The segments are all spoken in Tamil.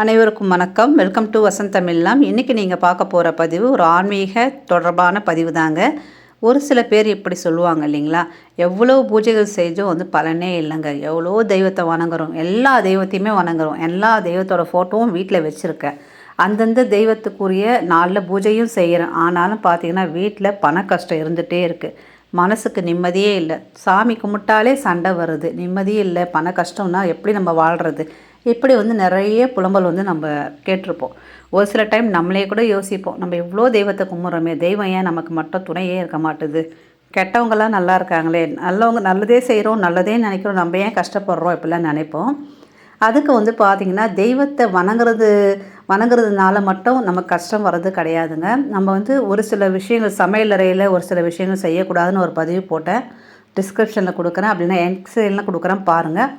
அனைவருக்கும் வணக்கம். வெல்கம் டு வசந்த் தமிழ்லாம் இன்றைக்கி நீங்கள் பார்க்க போகிற பதிவு ஒரு ஆன்மீக தொடர்பான பதிவு தாங்க. ஒரு சில பேர் இப்படி சொல்லுவாங்க இல்லைங்களா? எவ்வளோ பூஜைகள் செய்தோம் வந்து பலனே இல்லைங்க. எவ்வளோ தெய்வத்தை வணங்குறோம். எல்லா தெய்வத்தையுமே வணங்குறோம். எல்லா தெய்வத்தோட ஃபோட்டோவும் வீட்டில் வச்சுருக்கேன். அந்தந்த தெய்வத்துக்குரிய நாளில் பூஜையும் செய்கிறேன் ஆனாலும் பார்த்தீங்கன்னா வீட்டில் பண கஷ்டம் இருந்துகிட்டே இருக்குது மனசுக்கு நிம்மதியே இல்லை. சாமி கும்பிட்டாலே சண்டை வருது. நிம்மதியே இல்லை. பண கஷ்டம்னா எப்படி நம்ம வாழ்கிறது இப்படி வந்து நிறைய புலம்பல் வந்து நம்ம கேட்டிருப்போம். ஒரு சில டைம் நம்மளே கூட யோசிப்போம். நம்ம இவ்வளோ தெய்வத்தை கும்பிட்றோமே தெய்வம் ஏன் நமக்கு மட்டும் துணையே இருக்க மாட்டுது? கெட்டவங்களாம் நல்லா இருக்காங்களே நல்லவங்க நல்லதே செய்கிறோம் நல்லதே நினைக்கிறோம் நம்ம ஏன் கஷ்டப்படுறோம் இப்படிலாம் நினைப்போம். அதுக்கு வந்து பார்த்திங்கன்னா தெய்வத்தை வணங்குறது வணங்குறதுனால மட்டும் நமக்கு கஷ்டம் வர்றது கிடையாதுங்க. நம்ம வந்து ஒரு சில விஷயங்கள் சமையல் அறையில் ஒரு சில விஷயங்கள் செய்யக்கூடாதுன்னு ஒரு பதிவு போட்டேன். டிஸ்கிரிப்ஷனில் கொடுக்குறேன். அப்படின்னா எக்ஸைலாம் கொடுக்குறேன் பாருங்கள்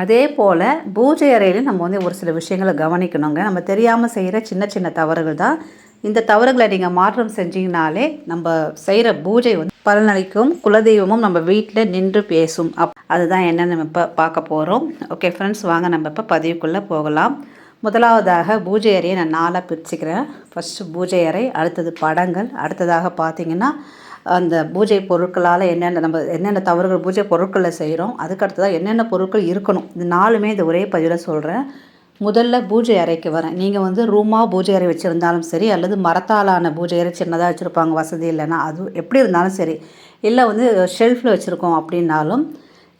அதே போல் பூஜை அறையில் நம்ம வந்து ஒரு சில விஷயங்களை கவனிக்கணுங்க. நம்ம தெரியாமல் செய்கிற சின்ன சின்ன தவறுகள் தான். இந்த தவறுகளை நீங்கள் மாற்றம் செஞ்சீங்கனாலே நம்ம செய்கிற பூஜை வந்து பலனளிக்கும். குலதெய்வமும் நம்ம வீட்டில் நின்று பேசும். அப் அதுதான் என்னென்னு நம்ம இப்போ பார்க்க போகிறோம் ஓகே ஃப்ரெண்ட்ஸ் வாங்க நம்ம இப்போ பதிவுக்குள்ளே போகலாம். முதலாவதாக பூஜை அறையை நான் நாளாக பிரிச்சுக்கிறேன். ஃபஸ்ட்டு பூஜை அறை அடுத்தது படங்கள். அடுத்ததாக பார்த்தீங்கன்னா அந்த பூஜை பொருட்களால் என்னென்ன நம்ம என்னென்ன தவறுகள் பூஜை பொருட்களில் செய்கிறோம் அதுக்கடுத்ததாக என்னென்ன பொருட்கள் இருக்கணும் இது நாலுமே இந்த ஒரே பதிவில் சொல்கிறேன் முதல்ல பூஜை அறைக்கு வரேன். நீங்கள் வந்து ரூமாக பூஜை அறை வச்சுருந்தாலும் சரி அல்லது மரத்தாலான பூஜை அறை சின்னதாக வச்சுருப்பாங்க வசதி இல்லைன்னா அது எப்படி இருந்தாலும் சரி இல்லை வந்து ஷெல்ஃபில் வச்சுருக்கோம் அப்படின்னாலும்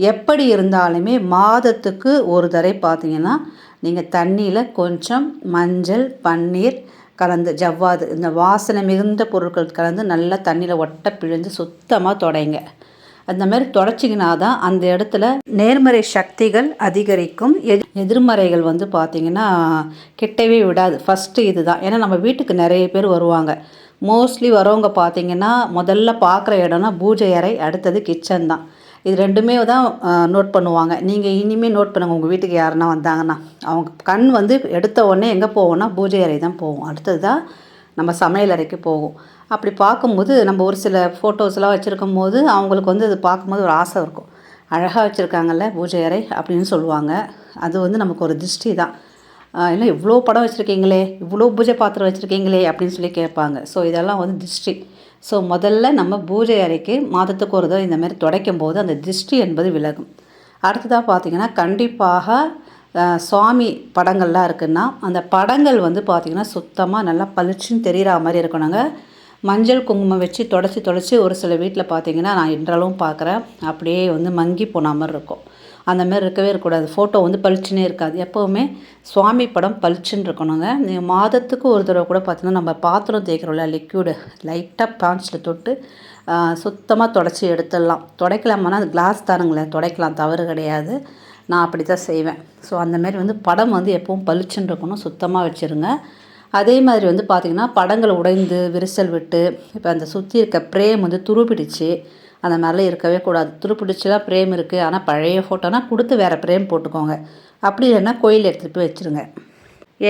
எப்படி இருந்தாலுமே மாதத்துக்கு ஒரு தடவை பார்த்தீங்கன்னா நீங்கள் தண்ணியில் கொஞ்சம் மஞ்சள் பன்னீர் கலந்து ஜவ்வாது இந்த வாசனை மிகுந்த பொருட்கள் கலந்து நல்லா தண்ணியில் ஒட்ட பிழிஞ்சு சுத்தமாக தொடைங்க. அந்த மாதிரி தொடச்சிங்கன்னா தான் அந்த இடத்துல நேர்மறை சக்திகள் அதிகரிக்கும். எதி எதிர்மறைகள் வந்து பார்த்திங்கன்னா கிட்டவே விடாது. ஃபஸ்ட்டு இது தான் ஏன்னா நம்ம வீட்டுக்கு நிறைய பேர் வருவாங்க. மோஸ்ட்லி வரவங்க பார்த்திங்கன்னா முதல்ல பார்க்குற இடம்னா பூஜை அறை அடுத்தது கிச்சன் தான். இது ரெண்டுமே தான் நோட் பண்ணுவாங்க. நீங்கள் இனிமேல் நோட் பண்ணுங்கள் உங்கள் வீட்டுக்கு யாருன்னா வந்தாங்கன்னா. அவங்க கண் வந்து எடுத்த உடனே எங்கே போவோம்னா பூஜை அறை தான் போவோம். அடுத்தது தான் நம்ம சமையல் அறைக்கு போகும் அப்படி பார்க்கும்போது நம்ம ஒரு சில ஃபோட்டோஸ்லாம் வச்சுருக்கும் போது அவங்களுக்கு வந்து அது பார்க்கும்போது ஒரு ஆசை இருக்கும். அழகாக வச்சுருக்காங்கல்ல பூஜை அறை அப்படின்னு சொல்லுவாங்க. அது வந்து நமக்கு ஒரு திருஷ்டி தான். இல்லை இவ்வளோ படம் வச்சுருக்கீங்களே இவ்வளோ பூஜை பாத்திரம் வச்சுருக்கீங்களே அப்படின்னு சொல்லி கேட்பாங்க. ஸோ இதெல்லாம் வந்து திருஷ்டி. ஸோ முதல்ல நம்ம பூஜை அறைக்கு மாதத்துக்கு ஒரு தடவை இந்த மாதிரி துடைக்கும் போது அந்த திருஷ்டி என்பது விலகும். அடுத்ததாக பார்த்திங்கன்னா கண்டிப்பாக சுவாமி படங்கள்லாம் இருக்குன்னா அந்த படங்கள் வந்து பார்த்திங்கன்னா சுத்தமாக நல்லா பளிச்சுன்னு தெரிகிற மாதிரி இருக்கணுங்க மஞ்சள் குங்குமம் வச்சு தொடச்சி தொடச்சி ஒரு சில வீட்டில் பார்த்திங்கன்னா நான் இன்றளவும் பார்க்குறேன். அப்படியே வந்து மங்கி போன மாதிரி இருக்கும். அந்த மாதிரி இருக்கவே இருக்கக்கூடாது. ஃபோட்டோ வந்து பளிச்சுன்னே இருக்காது. எப்போவுமே சுவாமி படம் பளிச்சுன்னு இருக்கணுங்க. நீங்கள் மாதத்துக்கு ஒரு தடவை கூட பார்த்தீங்கன்னா நம்ம பாத்திரம் தேய்க்கிறோம்ல லிக்யூடு லைட்டாக பான்ச்சில் தொட்டு சுத்தமாக தொடச்சி எடுத்துடலாம். துடைக்கலாமான்னா அது கிளாஸ் தானுங்களேன் துடைக்கலாம். தவறு கிடையாது. நான் அப்படி தான் செய்வேன் ஸோ அந்தமாரி வந்து படம் வந்து எப்பவும் பளிச்சுன்னு இருக்கணும். சுத்தமாக வச்சுருங்க. அதே மாதிரி வந்து பார்த்திங்கன்னா படங்கள் உடைந்து விரிசல் விட்டு இப்போ அந்த சுற்றி இருக்க ப்ரேம் வந்து துருப்பிடிச்சு. அந்த மாதிரிலாம் இருக்கவே கூடாது. துருப்பிடிச்சலாம் பிரேம் இருக்குது ஆனால் பழைய ஃபோட்டோனா கொடுத்து வேறு பிரேம் போட்டுக்கோங்க. அப்படி இல்லைன்னா கோயில் எடுத்துகிட்டு போய் வச்சுருங்க.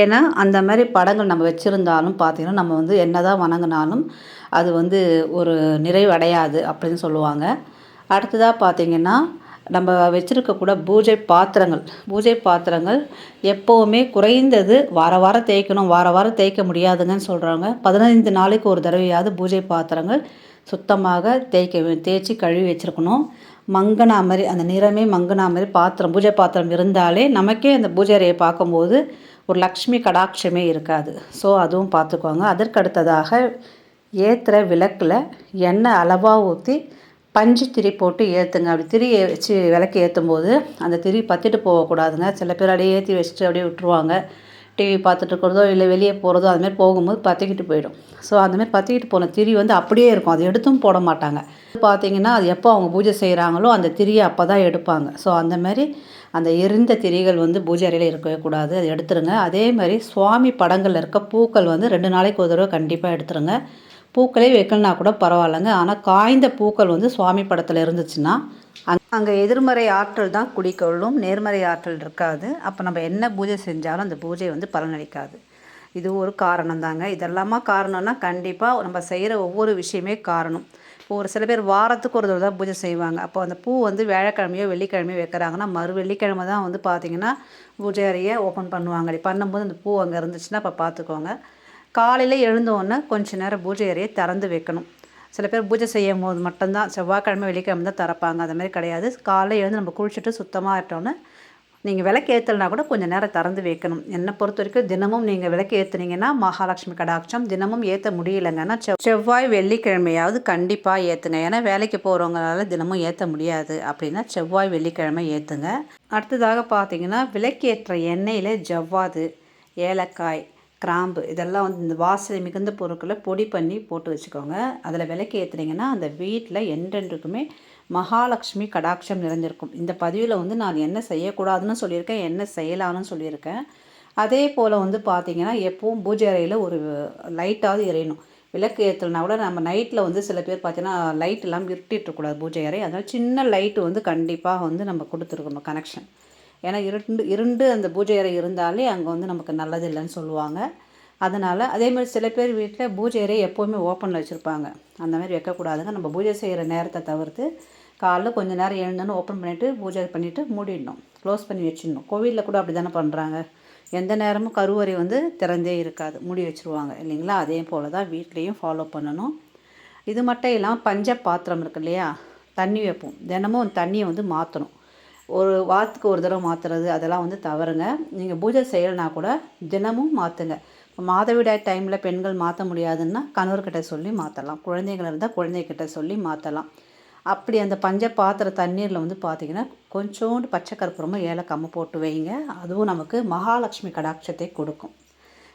ஏன்னா அந்த மாதிரி படங்கள் நம்ம வச்சுருந்தாலும் பார்த்திங்கன்னா நம்ம வந்து என்ன தான் வணங்கினாலும் அது வந்து ஒரு நிறைவடையாது அப்படின்னு சொல்லுவாங்க. அடுத்ததாக பார்த்திங்கன்னா நம்ம வச்சுருக்கக்கூட பூஜை பாத்திரங்கள். பூஜை பாத்திரங்கள் எப்போவுமே குறைந்தது வார வாரம் தேய்க்கணும். வார வாரம் தேய்க்க முடியாதுங்கன்னு சொல்கிறாங்க பதினைந்து நாளைக்கு ஒரு தடவையாவது பூஜை பாத்திரங்கள் சுத்தமாக தேய்க்க தேய்ச்சி கழுவி வச்சுருக்கணும். மங்கினா மாதிரி அந்த நிறமே மங்கினா மாதிரி பாத்திரம் பூஜை பாத்திரம் இருந்தாலே நமக்கே அந்த பூஜை அறையை பார்க்கும்போது ஒரு லக்ஷ்மி கடாட்சமே இருக்காது. ஸோ அதுவும் பார்த்துக்கோங்க. அதற்கு அடுத்ததாக ஏற்றுற விளக்கில் எண்ணெய் அளவாக ஊற்றி பஞ்சு திரி போட்டு ஏற்றுங்க அப்படி திரி வச்சு விளக்கு ஏற்றும் போது அந்த திரி பற்றிட்டு போகக்கூடாதுங்க. சில பேர் அப்படியே ஏற்றி வச்சுட்டு அப்படியே விட்டுருவாங்க. டிவி பார்த்துட்டு இருக்கிறதோ இல்லை வெளியே போகிறதோ அதுமாரி போகும்போது பற்றிக்கிட்டு போயிடும். ஸோ அந்தமாரி பற்றிக்கிட்டு போன திரி வந்து அப்படியே இருக்கும். அது எடுத்தும் போட மாட்டாங்க. பார்த்தீங்கன்னா அது எப்போ அவங்க பூஜை செய்கிறாங்களோ அந்த திரியை அப்போ தான் எடுப்பாங்க. ஸோ அந்தமாரி அந்த எரிந்த திரிகள் வந்து பூஜை அறையில் இருக்கவே கூடாது. அதை எடுத்துருங்க. அதே மாதிரி சுவாமி படங்களில் இருக்க பூக்கள் வந்து ரெண்டு நாளைக்கு ஒரு தடவை கண்டிப்பாக எடுத்துருங்க. பூக்களே வைக்கலனா கூட பரவாயில்லைங்க. ஆனால் காய்ந்த பூக்கள் வந்து சுவாமி படத்தில் இருந்துச்சுன்னா அங் அங்கே எதிர்மறை ஆற்றல் தான் குடிக்கொள்ளும். நேர்மறை ஆற்றல் இருக்காது. அப்போ நம்ம என்ன பூஜை செஞ்சாலும் அந்த பூஜை வந்து பலனளிக்காது. இது ஒரு காரணம் தாங்க. இதெல்லாமா காரணம்னா கண்டிப்பாக நம்ம செய்கிற ஒவ்வொரு விஷயமே காரணம். இப்போ ஒரு சில பேர் வாரத்துக்கு ஒரு தடவை தான் பூஜை செய்வாங்க. அப்போ அந்த பூ வந்து வியாழக்கிழமையோ வெள்ளிக்கிழமையோ வைக்கிறாங்கன்னா மறு வெள்ளிக்கிழமை தான் வந்து பார்த்திங்கன்னா பூஜை அறையை ஓப்பன் பண்ணுவாங்க. பண்ணும்போது அந்த பூ அங்கே இருந்துச்சுன்னா அப்போ பார்த்துக்கோங்க காலையில் எழுந்தோன்னே கொஞ்ச நேரம் பூஜை அறையை திறந்து வைக்கணும். சில பேர் பூஜை செய்யும் போது மட்டும்தான் செவ்வாய்க்கிழமை வெள்ளிக்கிழமை தான் திறப்பாங்க. அந்த மாதிரி கிடையாது. காலையில் எழுந்து நம்ம குளிச்சுட்டு சுத்தமாக ஆகிட்டோன்னே நீங்கள் விளக்கு ஏற்றலைனா கூட கொஞ்சம் நேரம் திறந்து வைக்கணும். என்னை பொறுத்த வரைக்கும் தினமும் நீங்கள் விளக்கு ஏற்றுனீங்கன்னா மகாலட்சுமி கடாட்சம் தினமும் ஏற்ற முடியலைங்கன்னா செவ் செவ்வாய் வெள்ளிக்கிழமையாவது கண்டிப்பாக ஏற்றுங்க ஏன்னா வேலைக்கு போகிறவங்களால தினமும் ஏற்ற முடியாது. அப்படின்னா செவ்வாய் வெள்ளிக்கிழமை ஏற்றுங்க அடுத்ததாக பார்த்தீங்கன்னா விளக்கேற்ற எண்ணெயில் ஜவ்வாது ஏலக்காய் கிராம்பு இதெல்லாம் வந்து இந்த வாசனை மிகுந்த பொருட்களை பொடி பண்ணி போட்டு வச்சுக்கோங்க. அதில் விளக்கு ஏற்றுனீங்கன்னா அந்த வீட்டில் என்றென்றுக்குமே மகாலட்சுமி கடாட்சம் நிறைஞ்சிருக்கும் இந்த பதிவில் வந்து நான் என்ன செய்யக்கூடாதுன்னு சொல்லியிருக்கேன் என்ன செய்யலாம்னு சொல்லியிருக்கேன். அதே போல் வந்து பார்த்திங்கன்னா எப்பவும் பூஜை அறையில் ஒரு லைட்டாவது எரியணும். விளக்கு ஏற்றுனா கூட நம்ம நைட்டில் வந்து சில பேர் பார்த்தீங்கன்னா லைட் எல்லாம் இருட்டிட்டுருக்கூடாது பூஜை அறை. அதனால் சின்ன லைட்டு வந்து கண்டிப்பாக வந்து நம்ம கொடுத்துருக்கணும் கனெக்ஷன் ஏன்னா இருண்டு இருண்டு அந்த பூஜை அறை இருந்தாலே அங்கே வந்து நமக்கு நல்லது இல்லைன்னு சொல்லுவாங்க. அதனால் அதேமாதிரி சில பேர் வீட்டில் பூஜை அறை எப்போவுமே ஓப்பனில் வச்சுருப்பாங்க. அந்த மாதிரி வைக்கக்கூடாதுங்க. நம்ம பூஜை செய்கிற நேரத்தை தவிர்த்து காலைல கொஞ்சம் நேரம் எழுந்தோன்னு ஓப்பன் பண்ணிவிட்டு பூஜை பண்ணிவிட்டு மூடிடணும். க்ளோஸ் பண்ணி வச்சிடணும். கோவிலில் கூட அப்படி தானே பண்ணுறாங்க எந்த நேரமும் கருவறை வந்து திறந்தே இருக்காது. மூடி வச்சுருவாங்க. இல்லைங்களா? அதே போல் தான் வீட்லேயும் ஃபாலோ பண்ணணும். இது மட்டும் இல்லாமல் பஞ்ச பாத்திரம் இருக்கு இல்லையா? தண்ணி வைப்போம். தினமும் தண்ணியை வந்து மாற்றணும் ஒரு வாரத்துக்கு ஒரு தடவை மாற்றுறது அதெல்லாம் வந்து தவறுங்க. நீங்கள் பூஜை செய்யலைனா கூட தினமும் மாற்றுங்க மாதவிடாய் டைமில் பெண்கள் மாற்ற முடியாதுன்னா கணவர்கிட்ட சொல்லி மாற்றலாம் குழந்தைகள் இருந்தால் குழந்தைகிட்ட சொல்லி மாற்றலாம் அப்படி அந்த பஞ்ச பாத்திர தண்ணீரில் வந்து பார்த்திங்கன்னா கொஞ்சோண்டு பச்சை கற்பூரமும் ஏலக்காமல் போட்டு வைங்க. அதுவும் நமக்கு மகாலட்சுமி கடாட்சத்தை கொடுக்கும்.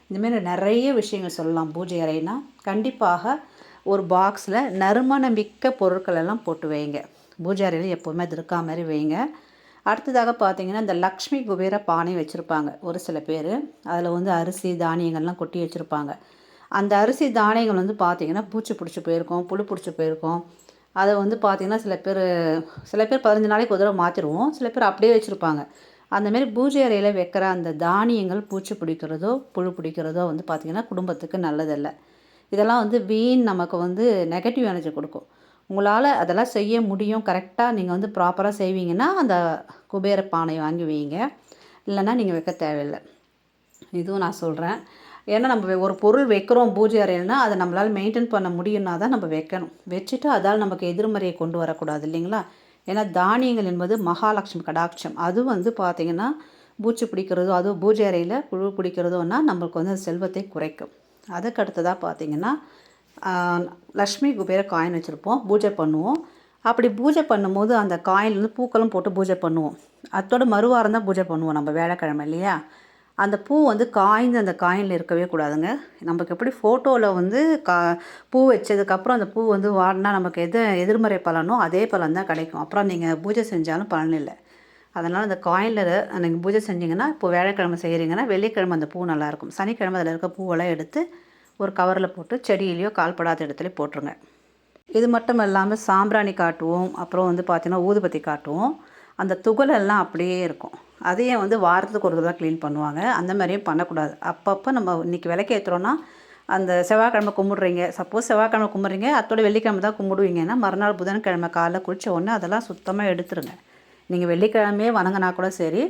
இந்தமாரி நிறைய விஷயங்கள் சொல்லலாம் பூஜை அறைனா கண்டிப்பாக ஒரு பாக்ஸில் நறுமணம் மிக்க பொருட்கள் எல்லாம் போட்டு வைங்க. பூஜை அறையில் எப்போவுமே அது இருக்கா மாதிரி வைங்க. அடுத்ததாக பார்த்தீங்கன்னா இந்த லக்ஷ்மி குபேர பானை வச்சுருப்பாங்க ஒரு சில பேர். அதில் வந்து அரிசி தானியங்கள்லாம் கொட்டி வச்சுருப்பாங்க. அந்த அரிசி தானியங்கள் வந்து பார்த்திங்கன்னா பூச்சி பிடிச்சி போயிருக்கோம் புழு பிடிச்சி போயிருக்கோம். அதை வந்து பார்த்திங்கன்னா சில பேர் சில பேர் பதினஞ்சு நாளைக்கு ஒரு தடவை மாற்றிடுவோம் சில பேர் அப்படியே வச்சுருப்பாங்க. அந்தமாரி பூஜை அறையில் வைக்கிற அந்த தானியங்கள் பூச்சி பிடிக்கிறதோ புழு பிடிக்கிறதோ வந்து பார்த்திங்கன்னா குடும்பத்துக்கு நல்லதில்லை. இதெல்லாம் வந்து வீண் நமக்கு வந்து நெகட்டிவ் எனர்ஜி கொடுக்கும். உங்களால் அதெல்லாம் செய்ய முடியும். கரெக்டாக நீங்கள் வந்து ப்ராப்பராக செய்வீங்கன்னா அந்த குபேர பானை வாங்கி வைங்க. இல்லைன்னா நீங்கள் வைக்க தேவையில்லை. இதுவும் நான் சொல்கிறேன் ஏன்னா நம்ம ஒரு பொருள் வைக்கிறோம் பூஜை அறையில்னா அதை நம்மளால் மெயின்டைன் பண்ண முடியும்னா தான் நம்ம வைக்கணும். வச்சுட்டு அதால் நமக்கு எதிர்மறையை கொண்டு வரக்கூடாது இல்லைங்களா? ஏன்னா தானியங்கள் என்பது மகாலட்சுமி கடாட்சம். அது வந்து பார்த்திங்கன்னா பூச்சி பிடிக்கிறதோ அதுவும் பூஜை அறையில் புழு பிடிக்கிறதோன்னா நம்மளுக்கு வந்து செல்வத்தை குறைக்கும். அதுக்கு அடுத்ததாக பார்த்திங்கன்னா லக்ஷ்மி குபேர காயின் வச்சுருப்போம். பூஜை பண்ணுவோம். அப்படி பூஜை பண்ணும்போது அந்த காயின்லேருந்து வந்து பூக்களும் போட்டு பூஜை பண்ணுவோம். அதோட மறுவாரம் தான் பூஜை பண்ணுவோம் நம்ம வேலைக்கிழமை இல்லையா? அந்த பூ வந்து காய்ந்து அந்த காயினில் இருக்கவே கூடாதுங்க. நமக்கு எப்படி ஃபோட்டோவில் வந்து கா பூ வச்சதுக்கப்புறம் அந்த பூ வந்து வாடினா நமக்கு எது எதிர்மறை பலனோ அதே பலன் தான் கிடைக்கும். அப்புறம் நீங்கள் பூஜை செஞ்சாலும் பலன் இல்லை. அதனால் அந்த காயினில் நீங்கள் பூஜை செஞ்சிங்கன்னா இப்போ வேலைக்கிழமை செய்கிறீங்கன்னா வெள்ளிக்கிழமை அந்த பூ நல்லாயிருக்கும் சனிக்கிழமை அதில் இருக்க பூவெல்லாம் எடுத்து ஒரு கவரில் போட்டு செடியிலையோ கால்படாத இடத்துல போட்டுருங்க. இது மட்டும் இல்லாமல் சாம்பிராணி காட்டுவோம். அப்புறம் வந்து பார்த்திங்கன்னா ஊதுபத்தி காட்டுவோம். அந்த துகளெல்லாம் அப்படியே இருக்கும். அதையும் வந்து வாரத்துக்கு ஒரு தடவை க்ளீன் பண்ணுவாங்க. அந்த மாதிரியும் பண்ணக்கூடாது. அப்பப்போ நம்ம இன்றைக்கி விளக்கேற்றுறோன்னா அந்த செவ்வாய்க்கிழமை கும்பிட்றீங்க. சப்போஸ் செவ்வாய்க்கிழமை கும்பிட்றீங்க. அத்தோட வெள்ளிக்கிழமை தான் கும்பிடுவீங்கன்னா மறுநாள் புதன்கிழமை காலைல குளித்த உடனே அதெல்லாம் சுத்தமாக எடுத்துருங்க. நீங்கள் வெள்ளிக்கிழமையே வணங்கினா கூட சரி.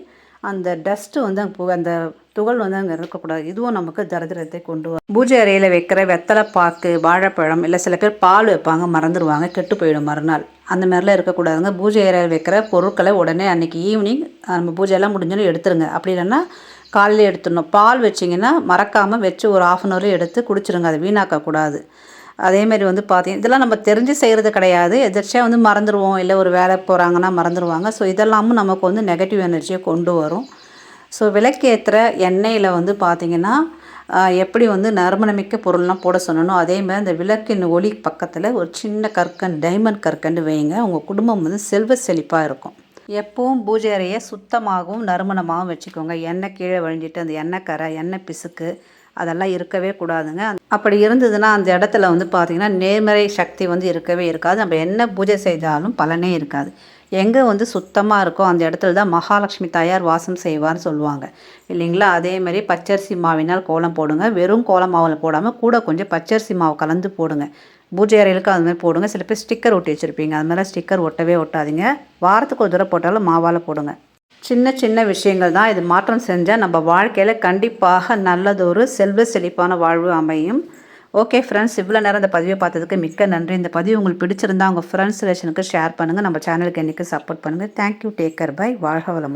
அந்த டஸ்ட்டு வந்து அங்கே அந்த துகள் வந்து அங்கே இருக்கக்கூடாது. இதுவும் நமக்கு தரிதிரத்தை கொண்டு வரும் பூஜை அறையில் வைக்கிற வெத்தலை பாக்கு வாழைப்பழம் இல்லை சில பேர் பால் வைப்பாங்க மறந்துடுவாங்க கெட்டு போயிடும் மறுநாள். அந்த மாதிரிலாம் இருக்கக்கூடாதுங்க. பூஜை அறையில் வைக்கிற பொருட்களை உடனே அன்றைக்கி ஈவினிங் நம்ம பூஜையெல்லாம் முடிஞ்சோன்னு எடுத்துருங்க. அப்படி இல்லைன்னா காலையில் எடுத்துடணும். பால் வச்சிங்கன்னா மறக்காமல் வச்சு ஒரு ஆஃப் அன் ஹவரில் எடுத்து குடிச்சிருங்க. அதை வீணாக்கக்கூடாது. அதேமாரி வந்து பார்த்தீங்கன்னா இதெல்லாம் நம்ம தெரிஞ்சு செய்கிறது கிடையாது. எதிர்ச்சியாக வந்து மறந்துடுவோம் இல்லை ஒரு வேலை போகிறாங்கன்னா மறந்துடுவாங்க ஸோ இதெல்லாமும் நமக்கு வந்து நெகட்டிவ் எனர்ஜியை கொண்டு வரும். ஸோ விளக்கேற்றுற எண்ணெயில் வந்து பார்த்திங்கன்னா எப்படி வந்து நறுமணமிக்க பொருள்லாம் போட சொன்னனோ அதேமாதிரி அந்த விளக்கின் ஒளி பக்கத்தில் ஒரு சின்ன கற்கன் டைமண்ட் கற்கண்டு வைங்க. உங்கள் குடும்பம் வந்து செல்வ செழிப்பாக இருக்கும். எப்பவும் பூஜை அறையை சுத்தமாகவும் நறுமணமாகவும் வச்சுக்கோங்க. எண்ணெய் கீழே வழிஞ்சிட்டு அந்த எண்ணெய் கரை எண்ணெய் பிசுக்கு அதெல்லாம் இருக்கவே கூடாதுங்க. அப்படி இருந்ததுன்னா அந்த இடத்துல வந்து பார்த்திங்கன்னா நேர்மறை சக்தி வந்து இருக்கவே இருக்காது. நம்ம என்ன பூஜை செய்தாலும் பலனே இருக்காது. எங்கே வந்து சுத்தமாக இருக்கோ அந்த இடத்துல தான் மகாலட்சுமி தாயார் வாசம் செய்வார்னு சொல்லுவாங்க. இல்லைங்களா? அதேமாதிரி பச்சரிசி மாவினால் கோலம் போடுங்க. வெறும் கோலம் மாவில் போடாமல் கூட கொஞ்சம் பச்சரிசி மாவு கலந்து போடுங்க. பூஜை அறைகளுக்கு அது மாதிரி போடுங்க. சில பேர் ஸ்டிக்கர் ஒட்டி வச்சுருப்பீங்க. அது மாதிரிலாம் ஸ்டிக்கர் ஒட்டவே ஒட்டாதீங்க. வாரத்துக்கு ஒரு தடவை போட்டாலும் மாவால் போடுங்க. சின்ன சின்ன விஷயங்கள் தான் இது மாற்றம் செஞ்சால் நம்ம வாழ்க்கையில் கண்டிப்பாக நல்லதொரு செல்வ செழிப்பான வாழ்வு அமையும். ஓகே ஃப்ரெண்ட்ஸ் இவ்வளோ நேரம் இந்த பதிவை பார்த்ததுக்கு மிக்க நன்றி. இந்த பதிவு உங்களுக்கு பிடிச்சிருந்தா உங்கள் ஃப்ரெண்ட்ஸ் ரிலேஷனுக்கு ஷேர் பண்ணுங்கள் நம்ம சேனலுக்கு என்றைக்கு சப்போர்ட் பண்ணுங்கள் தேங்க்யூ டேக்கர் பை வாழ்க வளமுடன்.